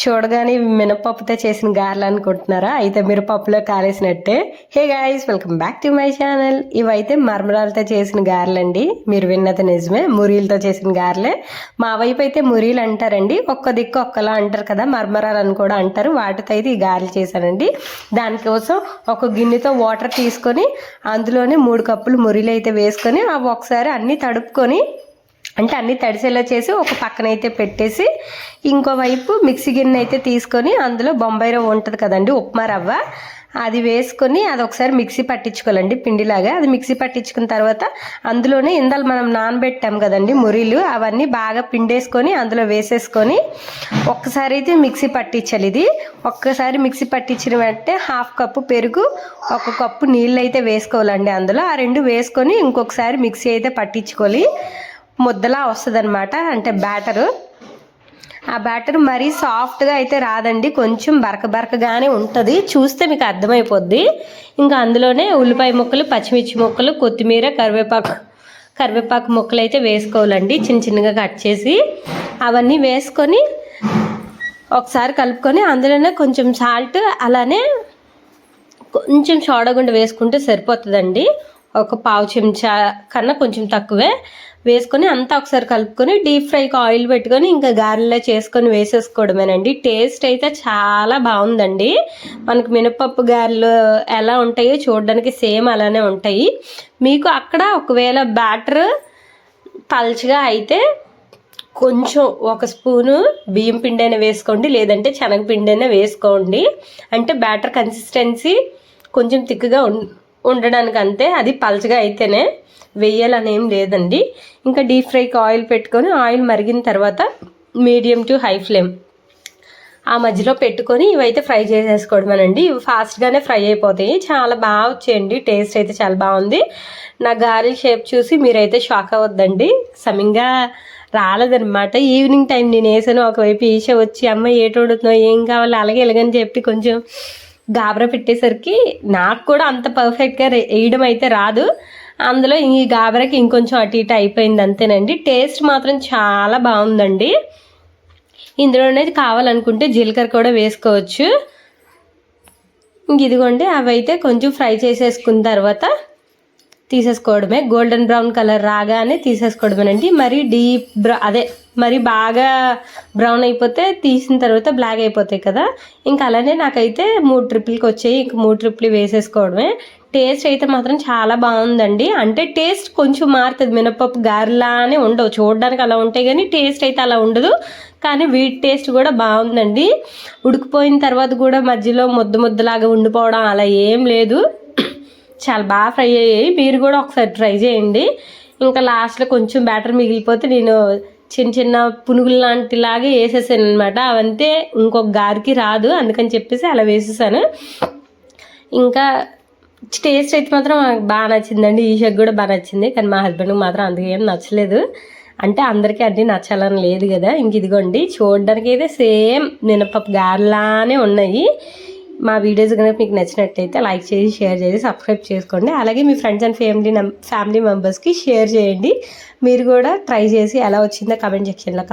చూడగానే మినపప్పుతో చేసిన గారెలు అనుకుంటున్నారా? అయితే మీరు పప్పులో కాలేసినట్టే. Hey guys welcome back to my channel ఇవైతే మర్మరాలతో చేసిన గారెలండి. మీరు విన్నది నిజమే మురీలతో చేసిన గారెలే. మా వైపు అయితే మురీలు అంటారండి. ఒక్క దిక్కు ఒక్కలా అంటారు కదా మర్మరాలు అని కూడా అంటారు. వాటితో అయితే ఈ గారెలు చేశానండి. దానికోసం ఒక గిన్నెతో వాటర్ తీసుకొని అందులోనే మూడు కప్పులు మురీలు అయితే వేసుకొని అవి ఒకసారి అన్నీ తడుపుకొని అంటే అన్నీ తడిసేలా చేసి ఒక పక్కన అయితే పెట్టేసి ఇంకోవైపు మిక్సీ గిన్నె అయితే తీసుకొని అందులో బొంబాయి రవ్వ ఉంటుంది కదండి ఉప్మా రవ్వ. అది వేసుకొని అది ఒకసారి మిక్సీ పట్టించుకోవాలండి పిండిలాగా. అది మిక్సీ పట్టించుకున్న తర్వాత అందులోనే ఇందాలు మనం నానబెట్టాం కదండి మురీలు అవన్నీ బాగా పిండేసుకొని అందులో వేసేసుకొని ఒక్కసారి అయితే మిక్సీ పట్టించాలి ఇది. ఒక్కసారి మిక్సీ పట్టించిన వెంటనే హాఫ్ కప్పు పెరుగు ఒక కప్పు నీళ్ళు అయితే వేసుకోవాలండి అందులో. ఆ రెండు వేసుకొని ఇంకొకసారి మిక్సీ అయితే పట్టించుకోవాలి. ముద్దలా వస్తుంది అనమాట అంటే బ్యాటరు. ఆ బ్యాటర్ మరీ సాఫ్ట్గా అయితే రాదండి కొంచెం బరక బరకగానే ఉంటుంది. చూస్తే మీకు అర్థమైపోద్ది. ఇంకా అందులోనే ఉల్లిపాయ ముక్కలు పచ్చిమిర్చి ముక్కలు కొత్తిమీర కరివేపాకు కరివేపాకు ముక్కలు అయితే వేసుకోవాలండి చిన్న చిన్నగా కట్ చేసి. అవన్నీ వేసుకొని ఒకసారి కలుపుకొని అందులోనే కొంచెం సాల్ట్ అలానే కొంచెం సోడగుండ వేసుకుంటే సరిపోతుందండి. ఒక పావు చెంచా కన్నా కొంచెం తక్కువే. వేసుకొని అంతా ఒకసారి కలుపుకొని డీప్ ఫ్రైకి ఆయిల్ పెట్టుకొని ఇంకా గారెలా చేసుకొని వేసేసుకోవడమేనండి. టేస్ట్ అయితే చాలా బాగుందండి. మనకు మినపప్పు గారెలు ఎలా ఉంటాయో చూడడానికి సేమ్ అలానే ఉంటాయి. మీకు అక్కడ ఒకవేళ బ్యాటర్ పల్చగా అయితే కొంచెం ఒక స్పూను బియ్యం పిండి అయినా వేసుకోండి లేదంటే శనగపిండి అయినా వేసుకోండి. అంటే బ్యాటర్ కన్సిస్టెన్సీ కొంచెం తిక్కుగా ఉండడానికి అంతే అది పలచగా అయితేనే వెయ్యాలనేం లేదండి. ఇంకా డీప్ ఫ్రైకి ఆయిల్ పెట్టుకొని ఆయిల్ మరిగిన తర్వాత మీడియం టు హై ఫ్లేమ్ ఆ మధ్యలో పెట్టుకొని ఇవైతే ఫ్రై చేసేసుకోవడమేనండి. ఇవి ఫాస్ట్గానే ఫ్రై అయిపోతాయి. చాలా బాగా వచ్చేయండి. టేస్ట్ అయితే చాలా బాగుంది. నా గార్లిక్ షేప్ చూసి మీరైతే షాక్ అవ్వద్దండి. సమంగా రాలేదనమాట ఈవినింగ్ టైం నేను వేసాను. ఒకవైపు ఈష వచ్చి అమ్మ ఏటు వండుతున్నావు ఏం కావాలి? అలాగే ఎలాగని చెప్పి కొంచెం గాబరా పెట్టేసరికి నాకు కూడా అంత పర్ఫెక్ట్గా వేయడం అయితే రాదు. అందులో ఈ గాబరాకి ఇంకొంచెం అటు ఇటు అయిపోయింది అంతేనండి. టేస్ట్ మాత్రం చాలా బాగుందండి. ఇందులోనే కావాలనుకుంటే జీలకర్ర కూడా వేసుకోవచ్చు. ఇంక ఇదిగోండి అవి అయితే కొంచెం ఫ్రై చేసేసుకున్న తర్వాత తీసేసుకోవడమే. గోల్డెన్ బ్రౌన్ కలర్ రాగానే తీసేసుకోవడమేనండి. మరి డీప్ బ్రౌ అదే మరి బాగా బ్రౌన్ అయిపోతే తీసిన తర్వాత బ్లాక్ అయిపోతాయి కదా. ఇంకా అలానే నాకైతే మూడు ట్రిప్లకి వచ్చాయి. ఇంక మూడు ట్రిప్లు వేసేసుకోవడమే. టేస్ట్ అయితే మాత్రం చాలా బాగుందండి. అంటే టేస్ట్ కొంచెం మారుతుంది. మినపప్పు గారెలానే ఉండవు. చూడడానికి అలా ఉంటాయి కానీ టేస్ట్ అయితే అలా ఉండదు. కానీ వీటి టేస్ట్ కూడా బాగుందండి. ఉడికిపోయిన తర్వాత కూడా మధ్యలో ముద్ద ముద్దలాగా ఉండిపోవడం అలా ఏం లేదు. చాలా బాగా ఫ్రై అయ్యాయి. మీరు కూడా ఒకసారి ట్రై చేయండి. ఇంకా లాస్ట్లో కొంచెం బ్యాటర్ మిగిలిపోతే నేను చిన్న చిన్న పునుగులు లాంటిలాగే వేసేసాను అనమాట అవంతే ఇంకొక గారికి రాదు. అందుకని చెప్పేసి అలా వేసేసాను. ఇంకా టేస్ట్ అయితే మాత్రం నాకు బాగా నచ్చిందండి. ఈ కూడా బాగా నచ్చింది. కానీ మా హస్బెండ్కి మాత్రం అందుకేం నచ్చలేదు. అంటే అందరికీ అన్నీ నచ్చాలని లేదు కదా. ఇంక ఇదిగోండి. చూడడానికి అయితే సేమ్ మినపప్పు గారెలానే ఉన్నాయి. మా వీడియోస్ కనుక మీకు నచ్చినట్టయితే లైక్ చేసి షేర్ చేసి సబ్స్క్రైబ్ చేసుకోండి. అలాగే మీ ఫ్రెండ్స్ అండ్ ఫ్యామిలీ ఫ్యామిలీ మెంబర్స్కి షేర్ చేయండి. మీరు కూడా ట్రై చేసి ఎలా వచ్చిందో కమెంట్ సెక్షన్లో